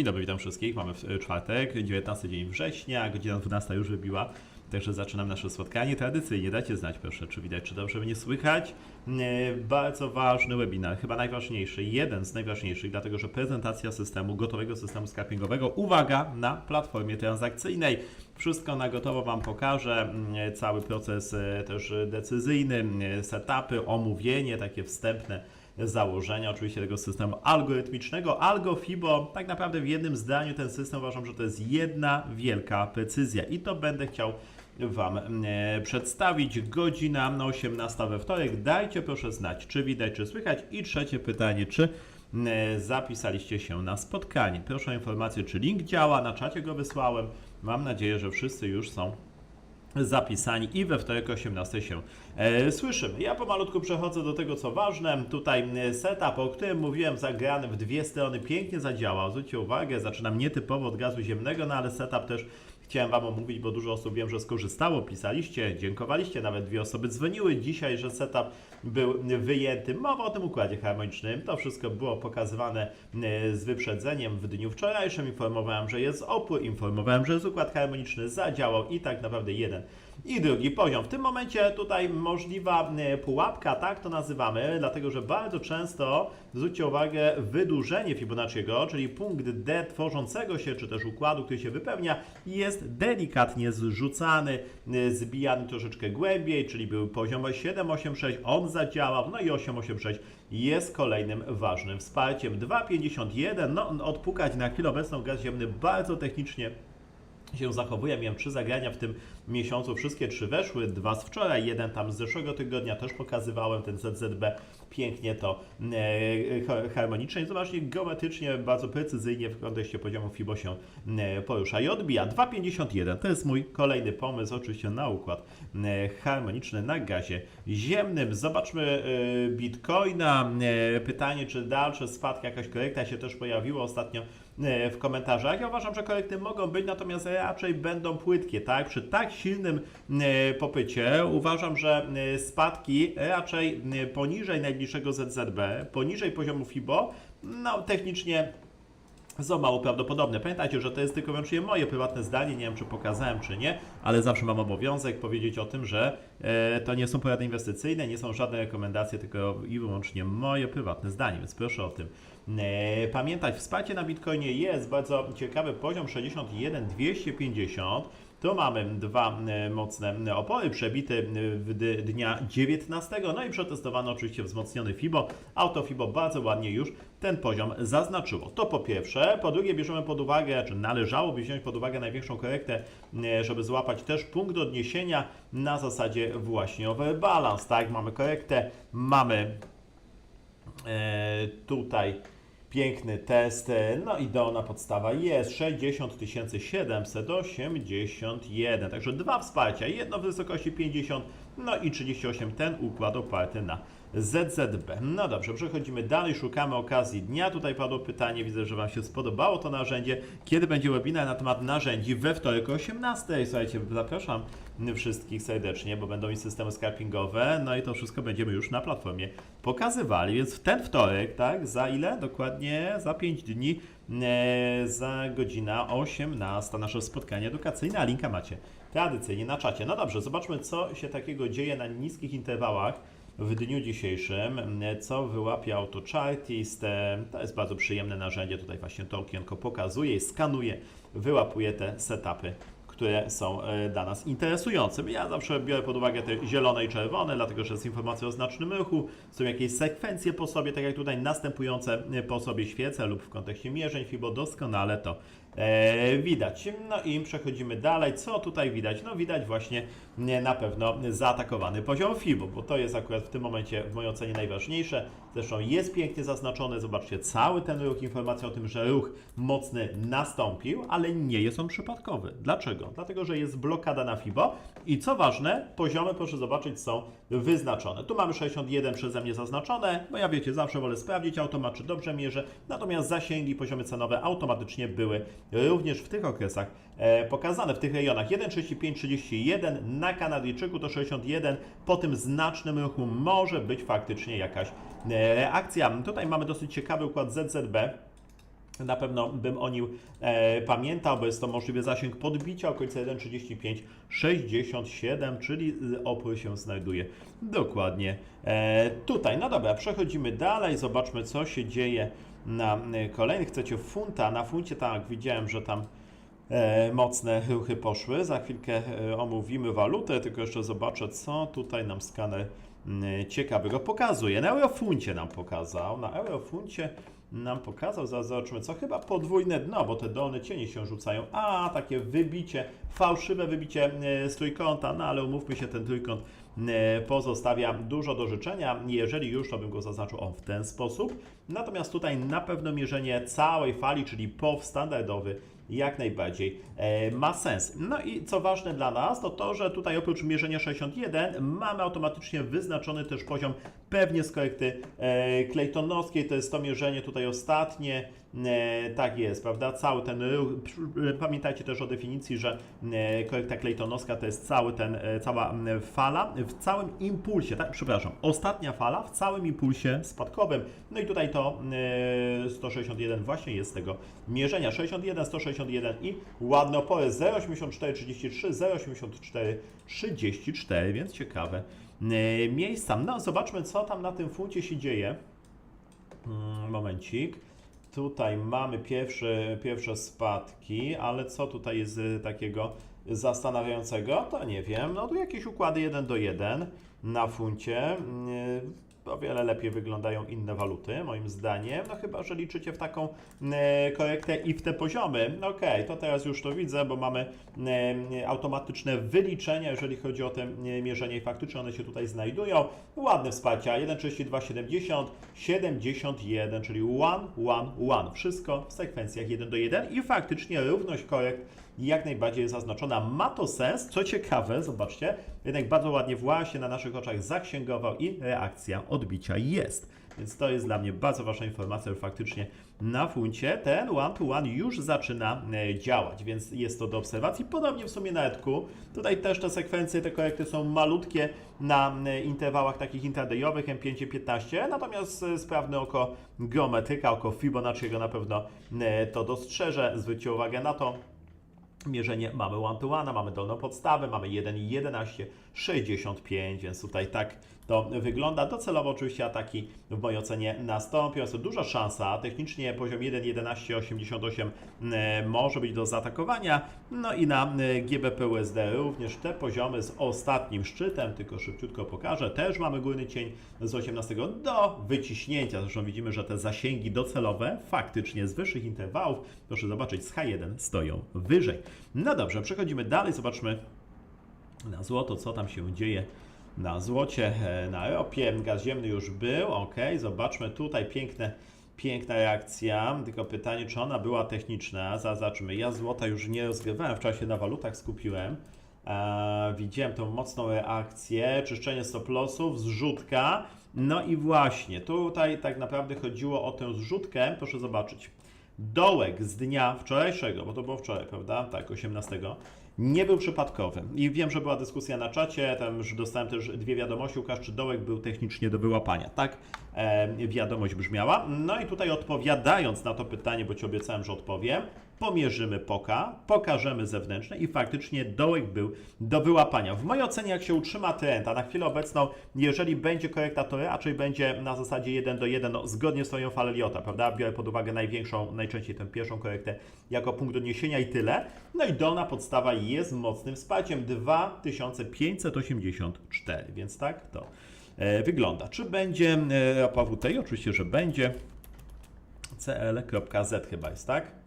Dzień dobry, witam wszystkich. Mamy w- czwartek, 19 dzień września, godzina 12 już wybiła. Także zaczynam nasze spotkanie. Tradycyjnie dajcie znać proszę, czy widać, czy dobrze mnie słychać. E, Bardzo ważny webinar, chyba najważniejszy, jeden z najważniejszych, dlatego że prezentacja systemu, gotowego systemu scalpingowego. Uwaga, na platformie transakcyjnej. Wszystko na gotowo Wam pokażę. Mm, Cały proces e, też decyzyjny, e, setupy, omówienie, takie wstępne założenia oczywiście tego systemu algorytmicznego. AlgoFibo, tak naprawdę w jednym zdaniu ten system uważam, że to jest jedna wielka precyzja i to będę chciał Wam e, przedstawić. Godzina 18 we wtorek. Dajcie proszę znać, czy widać, czy słychać. I trzecie pytanie, czy e, zapisaliście się na spotkanie. Proszę o informację, czy link działa, na czacie go wysłałem. Mam nadzieję, że wszyscy już są zapisani i we wtorek o 18 się e, słyszymy. Ja pomalutku przechodzę do tego, co ważne. Tutaj e, setup, o którym mówiłem, zagrany w dwie strony, pięknie zadziałał. Zwróćcie uwagę, zaczynam nietypowo od gazu ziemnego, no ale setup też chciałem Wam omówić, bo dużo osób wiem, że skorzystało, pisaliście, dziękowaliście, nawet dwie osoby dzwoniły dzisiaj, że setup był wyjęty. Mowa o tym układzie harmonicznym. To wszystko było pokazywane e, z wyprzedzeniem w dniu wczorajszym. Informowałem, że jest opór, informowałem, że jest układ harmoniczny, zadziałał i tak naprawdę jeden i drugi poziom. W tym momencie tutaj możliwa e, pułapka, tak to nazywamy, dlatego że bardzo często, zwróćcie uwagę, wydłużenie Fibonacciego, czyli punkt D tworzącego się, czy też układu, który się wypełnia, jest delikatnie zrzucany, e, zbijany troszeczkę głębiej, czyli był poziom 786, on zadziałał, no i 886 jest kolejnym ważnym wsparciem. 251, no odpukać na chwilę obecną gaz ziemny bardzo technicznie się zachowuje. Miałem trzy zagrania w tym miesiącu, wszystkie trzy weszły, dwa z wczoraj, jeden tam z zeszłego tygodnia też pokazywałem, ten ZZB pięknie to e, ha- harmonicznie zobaczcie, geometrycznie, bardzo precyzyjnie w kontekście poziomu FIBO się e, porusza i odbija. 2,51 to jest mój kolejny pomysł, oczywiście na układ e, harmoniczny na gazie ziemnym. Zobaczmy e, Bitcoina. E, pytanie, czy dalsze spadki, jakaś korekta się też pojawiła ostatnio w komentarzach. Ja uważam, że korekty mogą być, natomiast raczej będą płytkie, tak? Przy tak silnym e, popycie uważam, że e, spadki raczej e, poniżej najbliższego ZZB, poniżej poziomu FIBO, no technicznie są mało prawdopodobne. Pamiętajcie, że to jest tylko wyłącznie moje prywatne zdanie, nie wiem czy pokazałem czy nie, ale zawsze mam obowiązek powiedzieć o tym, że e, to nie są porady inwestycyjne, nie są żadne rekomendacje, tylko i wyłącznie moje prywatne zdanie, więc proszę o tym e, pamiętać. Wsparcie na Bitcoinie jest bardzo ciekawy poziom 61 250. Tu mamy dwa e, mocne opory, przebity dnia 19, no i przetestowano oczywiście wzmocniony FIBO. Auto FIBO bardzo ładnie już ten poziom zaznaczyło. To po pierwsze. Po drugie bierzemy pod uwagę, czy należałoby wziąć pod uwagę największą korektę, e, żeby złapać też punkt odniesienia na zasadzie właśnie overbalance. Tak, mamy korektę, mamy E, tutaj piękny test. No i dolna podstawa jest 60 781. Także dwa wsparcia. Jedno w wysokości 50, no i 38. Ten układ oparty na ZZB. No dobrze, przechodzimy dalej, szukamy okazji dnia. Tutaj padło pytanie, widzę, że Wam się spodobało to narzędzie. Kiedy będzie webinar na temat narzędzi? We wtorek o 18. Słuchajcie, zapraszam wszystkich serdecznie, bo będą i systemy scalpingowe, no i to wszystko będziemy już na platformie pokazywali, więc w ten wtorek, tak, za ile? Dokładnie za 5 dni, e, za godzina 18 nasze spotkanie edukacyjne, a linka macie tradycyjnie na czacie. No dobrze, zobaczmy co się takiego dzieje na niskich interwałach w dniu dzisiejszym, co wyłapie AutoChartist. To jest bardzo przyjemne narzędzie, tutaj właśnie to okienko pokazuje skanuje, wyłapuje te setupy które są e, dla nas interesujące. Ja zawsze biorę pod uwagę te zielone i czerwone, dlatego że jest informacja o znacznym ruchu, są jakieś sekwencje po sobie, tak jak tutaj następujące e, po sobie świece lub w kontekście mierzeń FIBO doskonale to widać. No i przechodzimy dalej. Co tutaj widać? No widać właśnie nie, na pewno zaatakowany poziom FIBO, bo to jest akurat w tym momencie w mojej ocenie najważniejsze. Zresztą jest pięknie zaznaczone, zobaczcie, cały ten ruch, informacja o tym, że ruch mocny nastąpił, ale nie jest on przypadkowy. Dlaczego? Dlatego, że jest blokada na FIBO i co ważne, poziomy, proszę zobaczyć, są wyznaczone. Tu mamy 61 przeze mnie zaznaczone, bo ja wiecie, zawsze wolę sprawdzić automat, czy dobrze mierzę, natomiast zasięgi, poziomy cenowe automatycznie były również w tych okresach e, pokazane, w tych rejonach 1,35-31, na Kanadyjczyku to 61, po tym znacznym ruchu może być faktycznie jakaś e, reakcja. Tutaj mamy dosyć ciekawy układ ZZB, Na pewno bym o nim e, pamiętał, bo jest to możliwy zasięg podbicia okolice 1,3567, czyli opór się znajduje dokładnie e, tutaj. No dobra, przechodzimy dalej, zobaczmy co się dzieje na e, kolejnych. Chcecie funta? Na funcie tak, widziałem, że tam e, mocne ruchy poszły. Za chwilkę e, omówimy walutę, tylko jeszcze zobaczę, co tutaj nam skaner mm, ciekawego pokazuje. Na eurofuncie nam pokazał, na eurofuncie nam pokazał, zaraz zobaczymy co, chyba podwójne dno, bo te dolne cienie się rzucają, a takie wybicie, fałszywe wybicie e, z trójkąta, no ale umówmy się, ten trójkąt pozostawia dużo do życzenia, jeżeli już to bym go zaznaczył o w ten sposób, natomiast tutaj na pewno mierzenie całej fali, czyli POW standardowy jak najbardziej e, ma sens. No i co ważne dla nas, to to, że tutaj oprócz mierzenia 61 mamy automatycznie wyznaczony też poziom pewnie z korekty e, Claytonowskiej, to jest to mierzenie tutaj ostatnie, e, tak jest, prawda, cały ten ruch, przy- pamiętajcie też o definicji, że e, korekta Claytonowska to jest cały ten, e, cała fala w całym impulsie, tak, przepraszam, ostatnia fala w całym impulsie spadkowym, no i tutaj to e, 161 właśnie jest z tego mierzenia, 61, 161 i ładne opory 0,8433, 0,8434, więc ciekawe e, miejsca. No zobaczmy co tam na tym funcie się dzieje. Mm, Momencik. Tutaj mamy pierwsze, pierwsze spadki, ale co tutaj jest y, takiego zastanawiającego? To nie wiem. No tu jakieś układy 1 do 1 na funcie. O wiele lepiej wyglądają inne waluty, moim zdaniem. No chyba, że liczycie w taką e, korektę i w te poziomy. No Okej, to teraz już to widzę, bo mamy e, automatyczne wyliczenia, jeżeli chodzi o te e, mierzenie i faktycznie one się tutaj znajdują. Ładne wsparcia, 1,3270, 71, czyli 1, 1, 1. Wszystko w sekwencjach 1 do 1 i faktycznie równość korekt jak najbardziej jest zaznaczona. Ma to sens, co ciekawe, zobaczcie, jednak bardzo ładnie właśnie na naszych oczach zaksięgował i reakcja odbicia jest. Więc to jest dla mnie bardzo ważna informacja, że faktycznie na funcie ten one-to-one już zaczyna e, działać, więc jest to do obserwacji. Podobnie w sumie na etku. Tutaj też te sekwencje, te korekty są malutkie na e, interwałach takich intradayowych M5 i 15, natomiast e, sprawne oko geometryka, oko Fibonacciego na pewno to dostrzeże. Zwróćcie uwagę na to, mierzenie mamy one to one, mamy dolną podstawę, mamy 1,11, 65, więc tutaj tak to wygląda. Docelowo oczywiście ataki w mojej ocenie nastąpią. Jest to duża szansa. Technicznie poziom 1,1188 e, może być do zaatakowania. No i na e, GBP USD również te poziomy z ostatnim szczytem, tylko szybciutko pokażę. Też mamy górny cień z 18 do wyciśnięcia. Zresztą widzimy, że te zasięgi docelowe faktycznie z wyższych interwałów, proszę zobaczyć, z H1 stoją wyżej. No dobrze, przechodzimy dalej. Zobaczmy na złoto, co tam się dzieje na złocie, e, na ropie. Gaz ziemny już był, ok. Zobaczmy tutaj piękne, piękna reakcja. Tylko pytanie, czy ona była techniczna? Zobaczmy. Ja złota już nie rozgrywałem, w czasie na walutach skupiłem. E, widziałem tą mocną reakcję, czyszczenie stop lossów, zrzutka. No i właśnie, tutaj tak naprawdę chodziło o tę zrzutkę. Proszę zobaczyć. Dołek z dnia wczorajszego, bo to było wczoraj, prawda? Tak, 18. Nie był przypadkowy. I wiem, że była dyskusja na czacie, tam już dostałem też dwie wiadomości, Łukasz, czy dołek był technicznie do wyłapania. Tak, e, wiadomość brzmiała. No i tutaj odpowiadając na to pytanie, bo Ci obiecałem, że odpowiem, pomierzymy poka, pokażemy zewnętrzne i faktycznie dołek był do wyłapania. W mojej ocenie, jak się utrzyma trend, a na chwilę obecną, jeżeli będzie korekta, to raczej będzie na zasadzie 1 do 1, no, zgodnie z swoją falę Liota, prawda? Biorę pod uwagę największą, najczęściej tę pierwszą korektę jako punkt odniesienia i tyle. No i dolna podstawa jest mocnym wsparciem 2584, więc tak to e, wygląda. Czy będzie e, WTI? Oczywiście, że będzie. cl.z chyba jest, tak?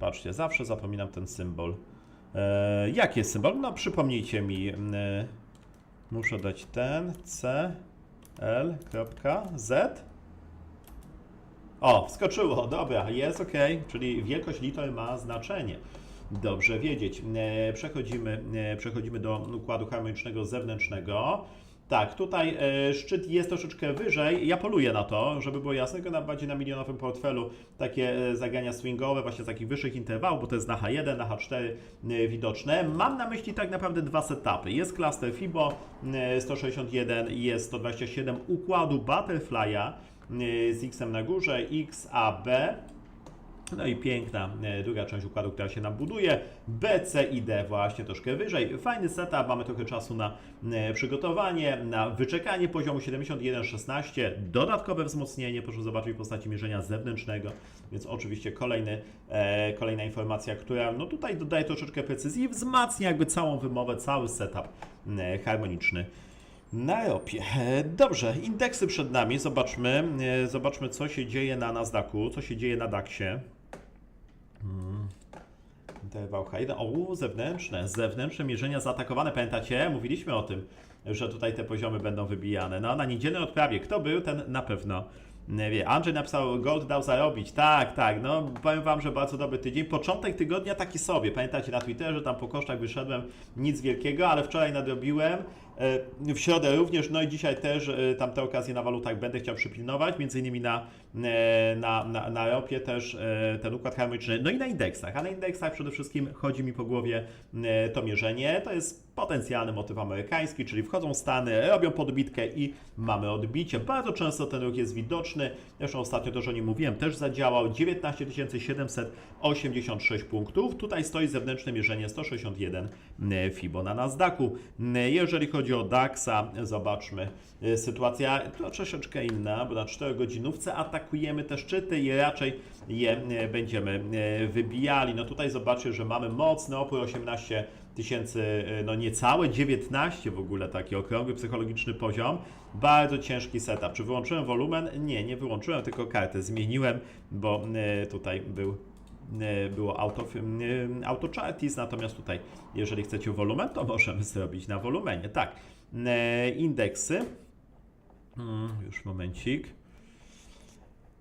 Patrzcie, zawsze zapominam ten symbol. E, jaki jest symbol? No przypomnijcie mi. E, muszę dać ten cl.z. O, wskoczyło, dobra, jest ok, czyli wielkość liter ma znaczenie. Dobrze wiedzieć. E, Przechodzimy, e, przechodzimy do układu harmonicznego zewnętrznego. Tak, tutaj e, szczyt jest troszeczkę wyżej. Ja poluję na to, żeby było jasne, tylko na bardziej na milionowym portfelu takie e, zagrania swingowe, właśnie z takich wyższych interwałów, bo to jest na H1, na H4 e, widoczne. Mam na myśli tak naprawdę dwa setupy. Jest cluster FIBO e, 161 i jest 127 układu Butterfly'a e, z X na górze, XAB No i piękna e, druga część układu, która się nam buduje. B, C i D właśnie troszkę wyżej. Fajny setup, mamy trochę czasu na e, przygotowanie, na wyczekanie poziomu 71-16. Dodatkowe wzmocnienie, proszę zobaczyć w postaci mierzenia zewnętrznego, więc oczywiście kolejny, e, kolejna informacja, która no tutaj dodaje troszeczkę precyzji i wzmacnia jakby całą wymowę, cały setup e, harmoniczny. Na ropie. Dobrze, indeksy przed nami. Zobaczmy, zobaczmy co się dzieje na Nasdaqu, co się dzieje na DAXie. DVH1. O, zewnętrzne, zewnętrzne mierzenia zaatakowane. Pamiętacie? Mówiliśmy o tym, że tutaj te poziomy będą wybijane. No, na niedzielnej odprawie. Kto był, ten na pewno nie wie. Andrzej napisał, Gold dał zarobić. Tak, tak, no powiem Wam, że bardzo dobry tydzień. Początek tygodnia taki sobie. Pamiętacie na Twitterze, tam po kosztach wyszedłem, nic wielkiego, ale wczoraj nadrobiłem. E, W środę również, no i dzisiaj też e, tam te okazje na walutach będę chciał przypilnować, między innymi na, e, na, na, na ropie też ten układ harmoniczny, no i na indeksach. A na indeksach przede wszystkim chodzi mi po głowie to mierzenie. To jest potencjalny motyw amerykański, czyli wchodzą Stany, robią podbitkę i mamy odbicie. Bardzo często ten ruch jest widoczny. Zresztą ostatnio też o nim mówiłem, też zadziałał 19 786 punktów. Tutaj stoi zewnętrzne mierzenie 161 FIBO na Nasdaqu. Jeżeli chodzi o DAXa, zobaczmy. e, Sytuacja to troszeczkę inna, bo na 4 godzinówce atakujemy te szczyty i raczej je e, będziemy e, wybijali. No tutaj zobaczcie, że mamy mocny opór 18 tysięcy, no niecałe 19 w ogóle taki okrągły psychologiczny poziom. Bardzo ciężki setup. Czy wyłączyłem wolumen? Nie, nie wyłączyłem, tylko kartę zmieniłem, bo tutaj był było auto, e, natomiast tutaj, jeżeli chcecie wolumen, to możemy zrobić na wolumenie. Tak, E, indeksy. Mm, Już momencik.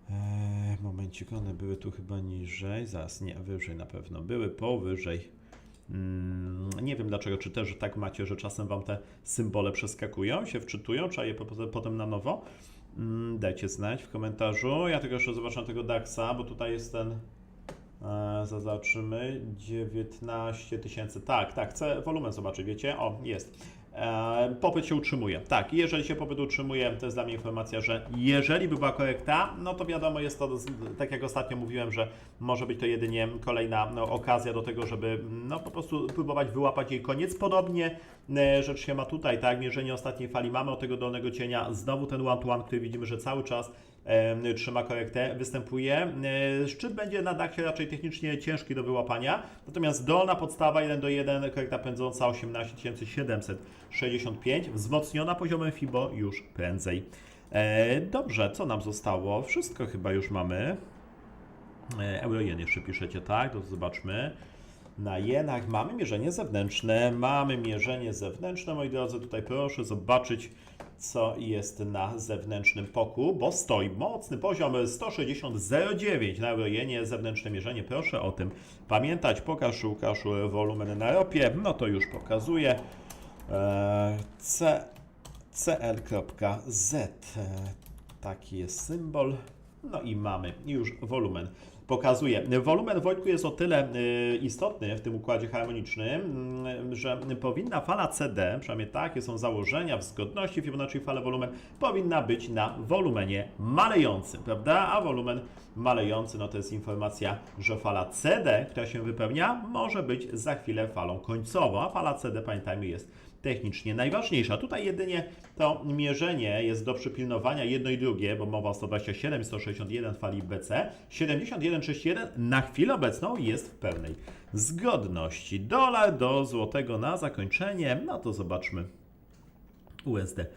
E, Momencik, one były tu chyba niżej, zaraz nie, wyżej na pewno, były powyżej. Mm, Nie wiem dlaczego, czy też tak macie, że czasem Wam te symbole przeskakują, się wczytują, trzeba je po- potem na nowo. Mm, Dajcie znać w komentarzu. Ja tylko jeszcze zobaczę tego DAXa, bo tutaj jest ten, e, zobaczymy, 19 tysięcy. Tak, tak, chcę wolumen zobaczyć, wiecie? O, jest. E, popyt się utrzymuje. Tak, jeżeli się popyt utrzymuje, to jest dla mnie informacja, że jeżeli by była korekta, no to wiadomo, jest to, tak jak ostatnio mówiłem, że może być to jedynie kolejna no, okazja do tego, żeby no, po prostu próbować wyłapać jej koniec. Podobnie rzecz się ma tutaj, tak, mierzenie ostatniej fali mamy od tego dolnego cienia, znowu ten one-to-one, który widzimy, że cały czas trzyma korektę, występuje. E, szczyt będzie na DAX-ie raczej technicznie ciężki do wyłapania, natomiast dolna podstawa 1 do 1, korekta pędząca 18 765, wzmocniona poziomem FIBO już prędzej. E, dobrze, co nam zostało? Wszystko chyba już mamy. E, Euro-jen jeszcze piszecie, tak? To zobaczmy. Na jenach mamy mierzenie zewnętrzne. Mamy mierzenie zewnętrzne, moi drodzy. Tutaj proszę zobaczyć, co jest na zewnętrznym poku, bo stoi mocny poziom 160,09 na Eurojenie. Zewnętrzne mierzenie, proszę o tym pamiętać. Pokaż Łukasz wolumen na ropie. No to już pokazuję. E, C, cl.z. E, Taki jest symbol. No i mamy już wolumen. Pokazuje. Wolumen Wojtku jest o tyle y, istotny w tym układzie harmonicznym, y, że powinna fala CD, przynajmniej takie są założenia w zgodności Fibonacci fala wolumen, powinna być na wolumenie malejącym, prawda? A wolumen malejący, no to jest informacja, że fala CD, która się wypełnia, może być za chwilę falą końcową, a fala CD, pamiętajmy, jest technicznie najważniejsza. Tutaj jedynie to mierzenie jest do przypilnowania jedno i drugie, bo mowa o 127 i 161 fali BC. 71,61 na chwilę obecną jest w pełnej zgodności. Dolar do złotego na zakończenie. No to zobaczmy USD. Eee,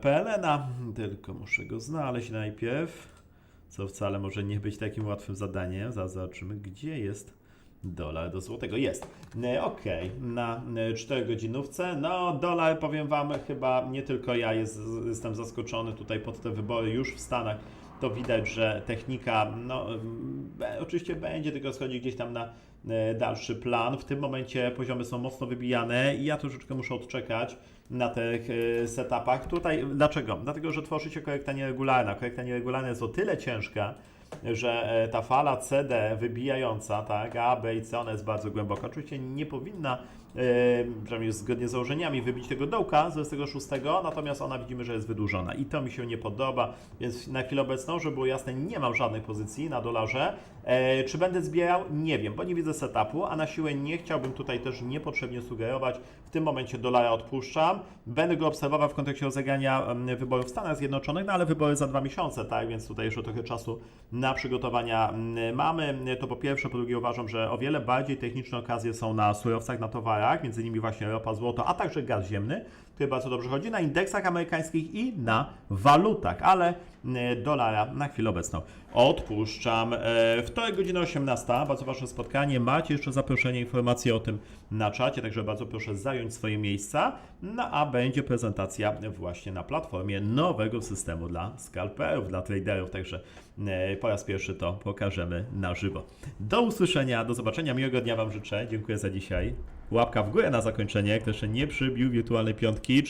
PLN-a, tylko muszę go znaleźć najpierw, co wcale może nie być takim łatwym zadaniem. Zaraz zobaczymy, gdzie jest dolar do złotego. Jest. E, Okej, na 4 godzinówce. No, dolar, powiem Wam, chyba nie tylko ja jest, jestem zaskoczony tutaj pod te wybory już w Stanach. To widać, że technika, no, oczywiście będzie tylko schodzi gdzieś tam na e, dalszy plan. W tym momencie poziomy są mocno wybijane i ja troszeczkę muszę odczekać na tych e, setupach. Tutaj, dlaczego? Dlatego, że tworzy się korekta nieregularna. Korekta nieregularna jest o tyle ciężka, że e, ta fala CD wybijająca, tak, A, B i C, ona jest bardzo głęboka. Oczywiście nie powinna e, przynajmniej zgodnie z założeniami, wybić tego dołka z 26, natomiast ona widzimy, że jest wydłużona i to mi się nie podoba, więc na chwilę obecną, żeby było jasne, nie mam żadnych pozycji na dolarze. E, czy będę zbierał? Nie wiem, bo nie widzę setupu, a na siłę nie chciałbym tutaj też niepotrzebnie sugerować. W tym momencie dolara odpuszczam. Będę go obserwował w kontekście rozegrania em, wyborów w Stanach Zjednoczonych, no ale wybory za dwa miesiące, tak, więc tutaj jeszcze trochę czasu na przygotowania mm, mamy. To po pierwsze, po drugie uważam, że o wiele bardziej techniczne okazje są na surowcach, na towarach, między innymi właśnie ropa, złoto, a także gaz ziemny, który bardzo dobrze chodzi, na indeksach amerykańskich i na walutach, ale mm, dolara na chwilę obecną odpuszczam. E, Wtorek, godzina 18, bardzo ważne spotkanie. Macie jeszcze zaproszenie, informacje o tym na czacie, także bardzo proszę zająć swoje miejsca. No a będzie prezentacja właśnie na platformie nowego systemu dla scalperów, dla traderów, także e, po raz pierwszy to pokażemy na żywo. Do usłyszenia, do zobaczenia, miłego dnia Wam życzę. Dziękuję za dzisiaj. Łapka w górę na zakończenie, kto jeszcze nie przybił wirtualnej piątki.